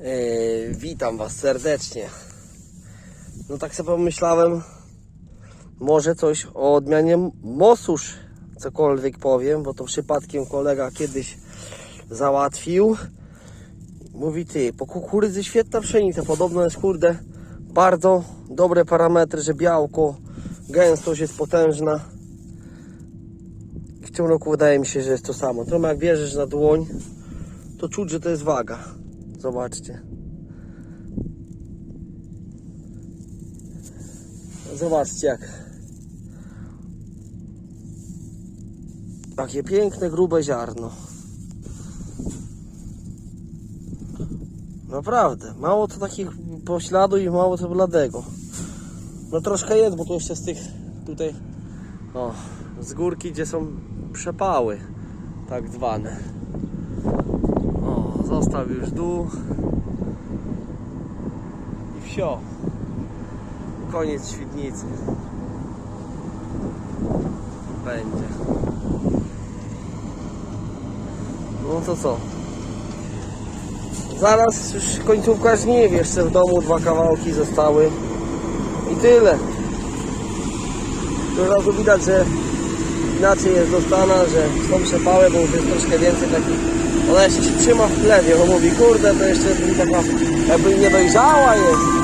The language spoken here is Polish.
Yy, witam Was serdecznie. No tak sobie pomyślałem, może coś o odmianie Mosusz cokolwiek powiem, bo to przypadkiem kolega kiedyś załatwił. Mówi ty, po kukurydzy świetna pszenica, podobno jest kurde bardzo dobre parametry, że białko, gęstość jest potężna. W tym roku wydaje mi się, że jest to samo. Trochę jak bierzesz na dłoń, to czuć, że to jest waga. Zobaczcie. Zobaczcie jak. Takie piękne, grube ziarno. Naprawdę. Mało to takich pośladu i mało to bladego. No troszkę jest, bo to jeszcze z tych tutaj o, z górki, gdzie są przepały tak zwane. Już dół. I wsio. Koniec świdnicy. Będzie. No to co? Zaraz już końcówka żniw, jeszcze w domu dwa kawałki zostały. I tyle. To razu widać, że inaczej jest dostana, że są przepały, bo jest troszkę więcej takich. Ona jeszcze się trzyma w chlewie, bo mówi, kurde, to jeszcze taka jakby nie dojrzała jest.